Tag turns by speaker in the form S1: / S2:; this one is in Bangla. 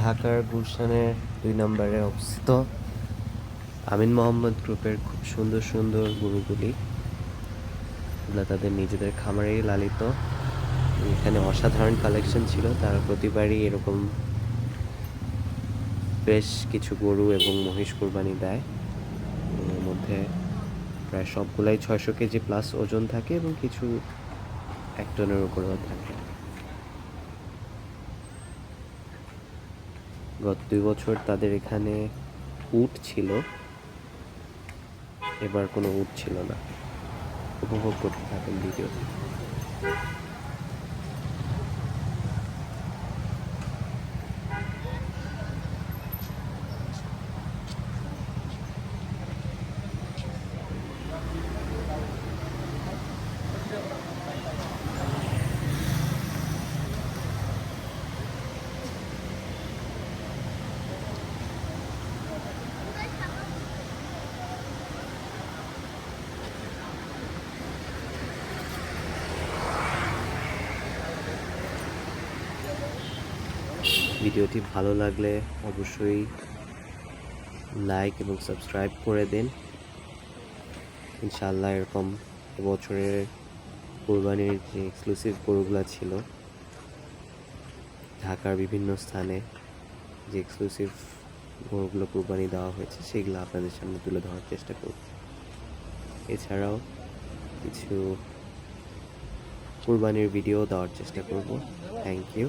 S1: ঢাকার গুলশানের দুই নম্বরে অবস্থিত আমিন মোহাম্মদ গ্রুপের খুব সুন্দর সুন্দর গরুগুলি। তাদের নিজেদের খামারেই লালিত। এখানে অসাধারণ কালেকশন ছিল। তারা প্রতিবারই এরকম বেশ কিছু গরু এবং মহিষ কোরবানি দেয়। এর মধ্যে প্রায় সবগুলাই ছয়শো কেজি প্লাস ওজন থাকে এবং কিছু এক টনের উপরেও থাকে। গত দুই বছর তাদের এখানে উট ছিল। এবার কোনো উট ছিল না। উপভোগ করতে থাকেন ভিডিওটি। ভিডিওটি ভালো লাগলে অবশ্যই লাইক এবং সাবস্ক্রাইব করে দিন। ইনশাআল্লাহ এরকম এবছরের কোরবানির যে এক্সক্লুসিভ গরুগুলো ছিল, ঢাকার বিভিন্ন স্থানে যে এক্সক্লুসিভ গরুগুলো কোরবানি দেওয়া হয়েছে, সেগুলো আপনাদের সামনে তুলে ধরার চেষ্টা করব। এছাড়াও কিছু কোরবানির ভিডিও দেওয়ার চেষ্টা করব। Thank you